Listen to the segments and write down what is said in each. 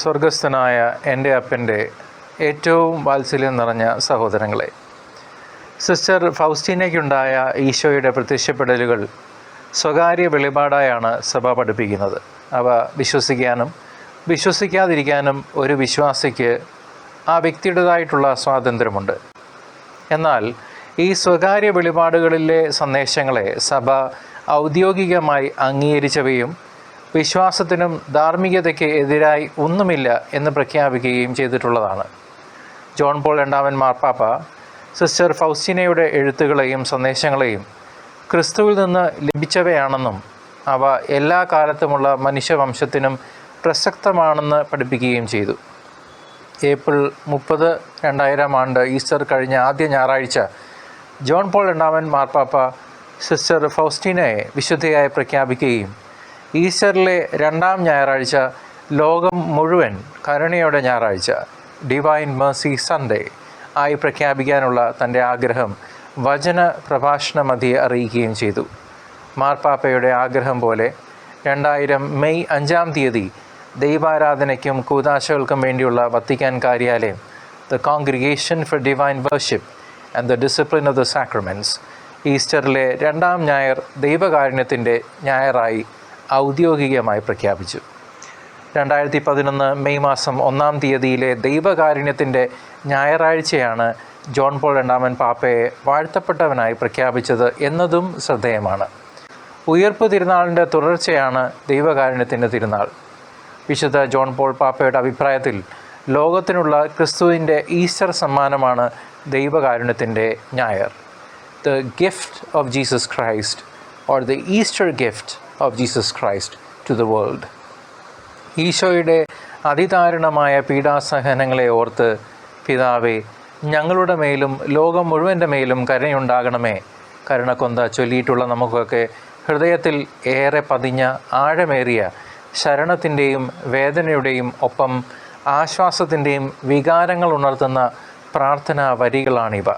സ്വർഗസ്ഥനായ എന്റെ അപ്പന്റെ ഏറ്റവും വാത്സല്യം നിറഞ്ഞ സഹോദരങ്ങളെ സിസ്റ്റർ ഫൗസ്റ്റീനയ്ക്കുണ്ടായ ഈശോയുടെ പ്രത്യക്ഷപ്പെടലുകൾ സ്വകാര്യ വെളിപാടായാണ് സഭ പഠിപ്പിക്കുന്നത്. അവ വിശ്വസിക്കാനും വിശ്വസിക്കാതിരിക്കാനും ഒരു വിശ്വാസിക്ക് ആ വ്യക്തിയുടേതായിട്ടുള്ള സ്വാതന്ത്ര്യമുണ്ട്. എന്നാൽ ഈ സ്വകാര്യ വെളിപാടുകളിലെ സന്ദേശങ്ങളെ സഭ ഔദ്യോഗികമായി അംഗീകരിച്ചവയും വിശ്വാസത്തിനും ധാർമ്മികതയ്ക്ക് എതിരായി ഒന്നുമില്ല എന്ന് പ്രഖ്യാപിക്കുകയും ചെയ്തിട്ടുള്ളതാണ്. ജോൺ പോൾ രണ്ടാമൻ മാർപ്പാപ്പ സിസ്റ്റർ ഫൗസ്റ്റിനയുടെ എഴുത്തുകളെയും സന്ദേശങ്ങളെയും ക്രിസ്തുവിൽ നിന്ന് ലഭിച്ചവയാണെന്നും അവ എല്ലാ കാലത്തുമുള്ള മനുഷ്യവംശത്തിനും പ്രസക്തമാണെന്ന് പഠിപ്പിക്കുകയും ചെയ്തു. ഏപ്രിൽ മുപ്പത് രണ്ടായിരം ആണ്ട് ഈസ്റ്റർ കഴിഞ്ഞ ആദ്യ ഞായറാഴ്ച ജോൺ പോൾ രണ്ടാമൻ മാർപ്പാപ്പ സിസ്റ്റർ ഫൗസ്റ്റീനയെ വിശുദ്ധയായി പ്രഖ്യാപിക്കുകയും ഈസ്റ്ററിലെ രണ്ടാം ഞായറാഴ്ച ലോകം മുഴുവൻ കരുണയുടെ ഞായറാഴ്ച. ഡിവൈൻ മേഴ്സി സൺഡേ ആയി പ്രഖ്യാപിക്കാനുള്ള തന്റെ ആഗ്രഹം വചന പ്രഭാഷണ മധ്യേ അറിയിക്കുകയും ചെയ്തു. മാർപ്പാപ്പയുടെ ആഗ്രഹം പോലെ രണ്ടായിരം മെയ് അഞ്ചാം തീയതി ദൈവാരാധനയ്ക്കും കൂതാശകൾക്കും വേണ്ടിയുള്ള വത്തിക്കാൻ കാര്യാലയം the congregation for divine worship and the discipline of the sacraments ഈസ്റ്ററിലെ രണ്ടാം ഞായർ ദൈവകാരുണ്യത്തിന്റെ ഞായറായി ഔദ്യോഗികമായി പ്രഖ്യാപിച്ചു. രണ്ടായിരത്തി പതിനൊന്ന് മെയ് മാസം ഒന്നാം തീയതിയിലെ ദൈവകാരുണ്യത്തിന്റെ ഞായറാഴ്ചയാണ് ജോൺ പോൾ രണ്ടാമൻ പാപ്പയെ വാഴ്ത്തപ്പെട്ടവനായി പ്രഖ്യാപിച്ചത് എന്നതും ശ്രദ്ധേയമാണ്. ഉയർപ്പ് തിരുനാളിന്റെ തുടർച്ചയാണ് ദൈവകാരുണ്യത്തിന്റെ തിരുനാൾ. വിശുദ്ധ ജോൺ പോൾ പാപ്പയുടെ അഭിപ്രായത്തിൽ ലോകത്തിനുള്ള ക്രിസ്തുവിന്റെ ഈസ്റ്റർ സമ്മാനമാണ് ദൈവകാരുണ്യത്തിന്റെ ഞായർ. The gift of Jesus Christ or the Easter gift of Jesus Christ to the world ഈശോയുടെ അതിദാരുണമായ പീഡാസഹനങ്ങളെ ഓർത്ത് പിതാവെ ഞങ്ങളുടെ മേലും ലോകം മുഴുവന്റെ മേലും കരുണയുണ്ടാകണമേ. കരുണക്കൊന്ത ചൊല്ലിയിട്ടുള്ള നമുക്കൊക്കെ ഹൃദയത്തിൽ ഏറെ പതിഞ്ഞ ആഴമേറിയ ശരണത്തിന്റെയും വേദനയുടെയും ഒപ്പം ആശ്വാസത്തിന്റെയും വികാരങ്ങൾ ഉണർത്തുന്ന പ്രാർത്ഥനാ വരികളാണിവ.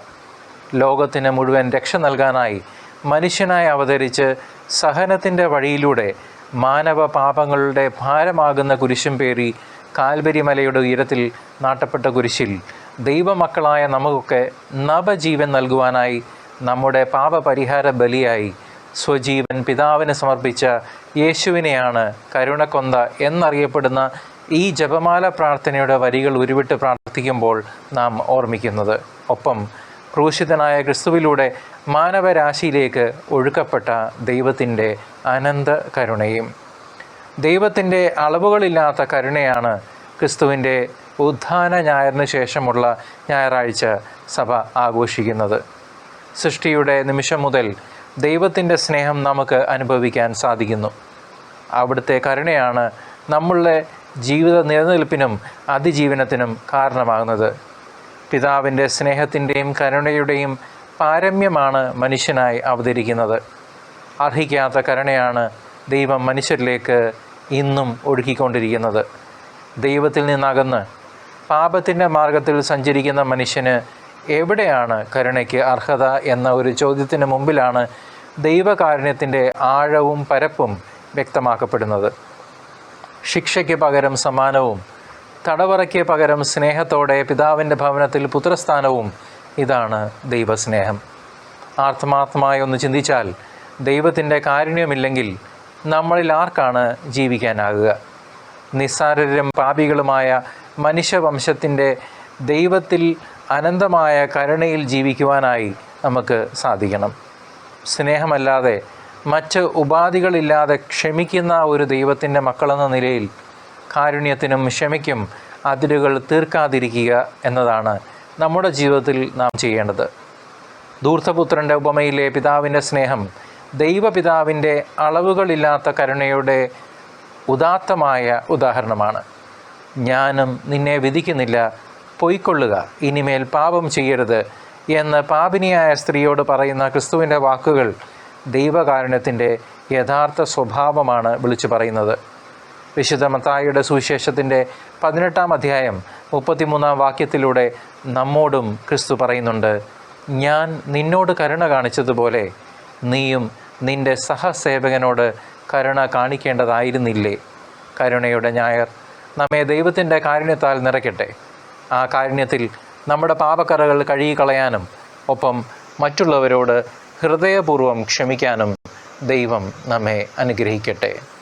ലോകത്തിന് മുഴുവൻ രക്ഷ നൽകാനായി മനുഷ്യനായി അവതരിച്ച് സഹനത്തിന്റെ വഴിയിലൂടെ മാനവ പാപങ്ങളുടെ ഭാരമാകുന്ന കുരിശും പേറി കാൽബരി മലയുടെ ഉയരത്തിൽ നാട്ടപ്പെട്ട കുരിശിൽ ദൈവമക്കളായ നമുക്കൊക്കെ നവജീവൻ നൽകുവാനായി നമ്മുടെ പാപപരിഹാര ബലിയായി സ്വജീവൻ പിതാവിന് സമർപ്പിച്ച യേശുവിനെയാണ് കരുണക്കൊന്ത എന്നറിയപ്പെടുന്ന ഈ ജപമാല പ്രാർത്ഥനയുടെ വരികൾ ഉരുവിട്ട് പ്രാർത്ഥിക്കുമ്പോൾ നാം ഓർമ്മിക്കുന്നത്. ഒപ്പം ക്രൂശിതനായ ക്രിസ്തുവിലൂടെ മാനവരാശിയിലേക്ക് ഒഴുക്കപ്പെട്ട ദൈവത്തിന്റെ അനന്ത കരുണയും. ദൈവത്തിന്റെ അളവുകളില്ലാത്ത കരുണയാണ് ക്രിസ്തുവിന്റെ ഉദ്ധാന ഞായറിന് ശേഷമുള്ള ഞായറാഴ്ച സഭ ആഘോഷിക്കുന്നത്. സൃഷ്ടിയുടെ നിമിഷം മുതൽ ദൈവത്തിന്റെ സ്നേഹം നമുക്ക് അനുഭവിക്കാൻ സാധിക്കുന്നു. അവിടുത്തെ കരുണയാണ് നമ്മളുടെ ജീവിത നിലനിൽപ്പിനും അതിജീവനത്തിനും കാരണമാകുന്നത്. പിതാവിന്റെ സ്നേഹത്തിന്റെയും കരുണയുടെയും പാരമ്യമാണ് മനുഷ്യനായി അവതരിക്കുന്നത്. അർഹിക്കാത്ത കരുണയാണ് ദൈവം മനുഷ്യരിലേക്ക് ഇന്നും ഒഴുകിക്കൊണ്ടിരിക്കുന്നത്. ദൈവത്തിൽ നിന്നകന്ന് പാപത്തിന്റെ മാർഗത്തിൽ സഞ്ചരിക്കുന്ന മനുഷ്യന് എവിടെയാണ് കരുണയ്ക്ക് അർഹത എന്ന ഒരു ചോദ്യത്തിന് മുമ്പിലാണ് ദൈവകാരുണ്യത്തിന്റെ ആഴവും പരപ്പും വ്യക്തമാക്കപ്പെടുന്നത്. ശിക്ഷയ്ക്ക് പകരം സമ്മാനവും തടവറയ്ക്ക് പകരം സ്നേഹത്തോടെ പിതാവിന്റെ ഭവനത്തിൽ പുത്രസ്ഥാനവും ഇതാണ് ദൈവസ്നേഹം. ആത്മാർത്ഥമായി ഒന്ന് ചിന്തിച്ചാൽ ദൈവത്തിന്റെ കാരുണ്യമില്ലെങ്കിൽ നമ്മളിൽ ആർക്കാണ് ജീവിക്കാനാകുക? നിസ്സാരരും പാപികളുമായ മനുഷ്യവംശത്തിന്റെ ദൈവത്തിൽ അനന്തമായ കരുണയിൽ ജീവിക്കുവാനായി നമുക്ക് സാധിക്കണം. സ്നേഹമല്ലാതെ മറ്റ് ഉപാധികളില്ലാതെ ക്ഷമിക്കുന്ന ഒരു ദൈവത്തിന്റെ മക്കളെന്ന നിലയിൽ കാരുണ്യത്തിനും ക്ഷമയ്ക്കും അതിരുകൾ തീർക്കാതിരിക്കുക എന്നതാണ് നമ്മുടെ ജീവിതത്തിൽ നാം ചെയ്യേണ്ടത്. ദൂർത്തപുത്രന്റെ ഉപമയിലെ പിതാവിന്റെ സ്നേഹം ദൈവപിതാവിന്റെ അളവുകളില്ലാത്ത കരുണയുടെ ഉദാത്തമായ ഉദാഹരണമാണ്. ഞാനും നിന്നെ വിധിക്കുന്നില്ല പൊയ്ക്കൊള്ളുക ഇനിമേൽ പാപം ചെയ്യരുത് എന്ന് പാപിനിയായ സ്ത്രീയോട് പറയുന്ന ക്രിസ്തുവിന്റെ വാക്കുകൾ ദൈവകാരുണ്യത്തിന്റെ യഥാർത്ഥ സ്വഭാവമാണ് വിളിച്ചു പറയുന്നത്. വിശുദ്ധ മത്തായിയുടെ സുവിശേഷത്തിന്റെ പതിനെട്ടാം അധ്യായം മുപ്പത്തിമൂന്നാം വാക്യത്തിലൂടെ നമ്മോടും ക്രിസ്തു പറയുന്നുണ്ട് ഞാൻ നിന്നോട് കരുണ കാണിച്ചതുപോലെ നീയും നിന്റെ സഹസേവകനോട് കരുണ കാണിക്കേണ്ടതായിരുന്നില്ലേ? കരുണയുടെ ഞായർ നമ്മെ ദൈവത്തിന്റെ കാരുണ്യത്താൽ നിറയ്ക്കട്ടെ. ആ കാരുണ്യത്തിൽ നമ്മുടെ പാപക്കറകൾ കഴുകിക്കളയാനും ഒപ്പം മറ്റുള്ളവരോട് ഹൃദയപൂർവം ക്ഷമിക്കാനും ദൈവം നമ്മെ അനുഗ്രഹിക്കട്ടെ.